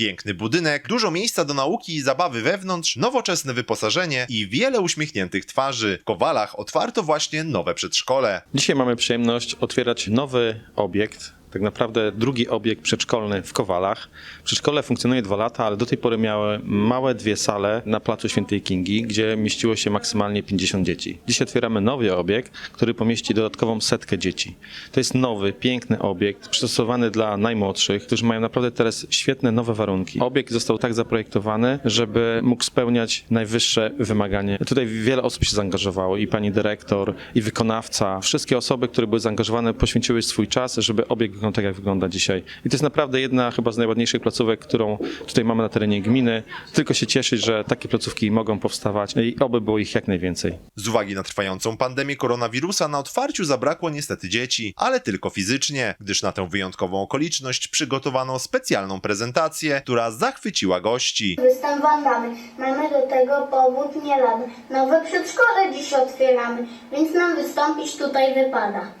Piękny budynek, dużo miejsca do nauki i zabawy wewnątrz, nowoczesne wyposażenie i wiele uśmiechniętych twarzy. W Kowalach otwarto właśnie nowe przedszkole. Dzisiaj mamy przyjemność otwierać nowy obiekt, tak naprawdę drugi obiekt przedszkolny w Kowalach. Przedszkole funkcjonuje dwa lata, ale do tej pory miały małe dwie sale na placu Świętej Kingi, gdzie mieściło się maksymalnie 50 dzieci. Dziś otwieramy nowy obiekt, który pomieści dodatkową setkę dzieci. To jest nowy, piękny obiekt, przystosowany dla najmłodszych, którzy mają naprawdę teraz świetne nowe warunki. Obiekt został tak zaprojektowany, żeby mógł spełniać najwyższe wymagania. Tutaj wiele osób się zaangażowało, i pani dyrektor, i wykonawca. Wszystkie osoby, które były zaangażowane, poświęciły swój czas, żeby obiekt wyglądał tak, jak wygląda dzisiaj. I to jest naprawdę jedna chyba z najładniejszych placówek, którą tutaj mamy na terenie gminy. Tylko się cieszyć, że takie placówki mogą powstawać i oby było ich jak najwięcej. Z uwagi na trwającą pandemię koronawirusa na otwarciu zabrakło niestety dzieci, ale tylko fizycznie, gdyż na tę wyjątkową okoliczność przygotowano specjalną prezentację, która zachwyciła gości. Występ wandamy. Mamy do tego powód nie lada. Nowe przedszkole dziś otwieramy, więc nam wystąpić tutaj wypada.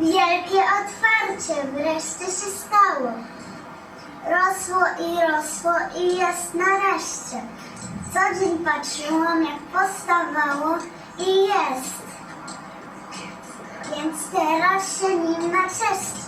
Wielkie otwarcie wreszcie się stało. Rosło i rosło i jest nareszcie. Co dzień patrzyłam jak powstawało i jest. Więc teraz się nim naczeszcie.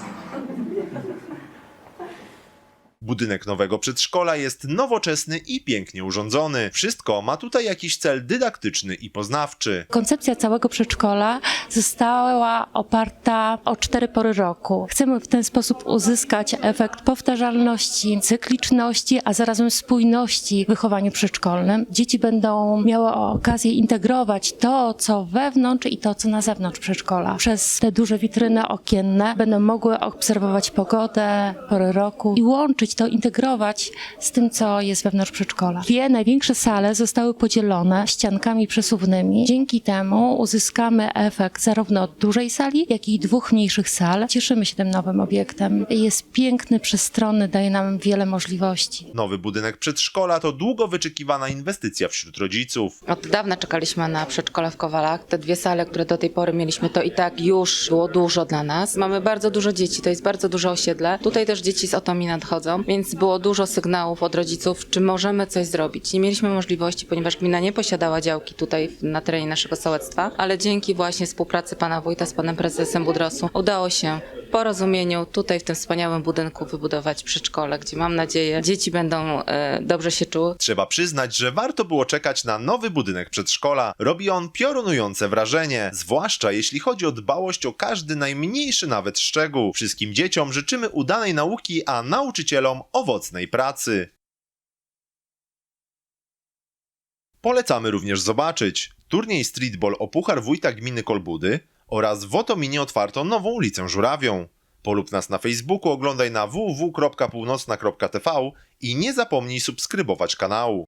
Budynek nowego przedszkola jest nowoczesny i pięknie urządzony. Wszystko ma tutaj jakiś cel dydaktyczny i poznawczy. Koncepcja całego przedszkola została oparta o cztery pory roku. Chcemy w ten sposób uzyskać efekt powtarzalności, cykliczności, a zarazem spójności w wychowaniu przedszkolnym. Dzieci będą miały okazję integrować to, co wewnątrz i to, co na zewnątrz przedszkola. Przez te duże witryny okienne będą mogły obserwować pogodę, pory roku i łączyć to, integrować z tym, co jest wewnątrz przedszkola. Dwie największe sale zostały podzielone ściankami przesuwnymi. Dzięki temu uzyskamy efekt zarówno od dużej sali, jak i dwóch mniejszych sal. Cieszymy się tym nowym obiektem. Jest piękny, przestronny, daje nam wiele możliwości. Nowy budynek przedszkola to długo wyczekiwana inwestycja wśród rodziców. Od dawna czekaliśmy na przedszkole w Kowalach. Te dwie sale, które do tej pory mieliśmy, to i tak już było dużo dla nas. Mamy bardzo dużo dzieci, to jest bardzo duże osiedle. Tutaj też dzieci z Otomi nadchodzą, więc było dużo sygnałów od rodziców, czy możemy coś zrobić. Nie mieliśmy możliwości, ponieważ gmina nie posiadała działki tutaj na terenie naszego sołectwa, ale dzięki właśnie współpracy pana wójta z panem prezesem Budrosu udało się porozumieniu tutaj w tym wspaniałym budynku wybudować przedszkole, gdzie mam nadzieję dzieci będą e, dobrze się czuły. Trzeba przyznać, że warto było czekać na nowy budynek przedszkola. Robi on piorunujące wrażenie, zwłaszcza jeśli chodzi o dbałość o każdy najmniejszy nawet szczegół. Wszystkim dzieciom życzymy udanej nauki, a nauczycielom owocnej pracy. Polecamy również zobaczyć turniej streetball o Puchar Wójta Gminy Kolbudy oraz w Otominie otwarto nową ulicę Żurawią. Polub nas na Facebooku, oglądaj na www.północna.tv i nie zapomnij subskrybować kanału.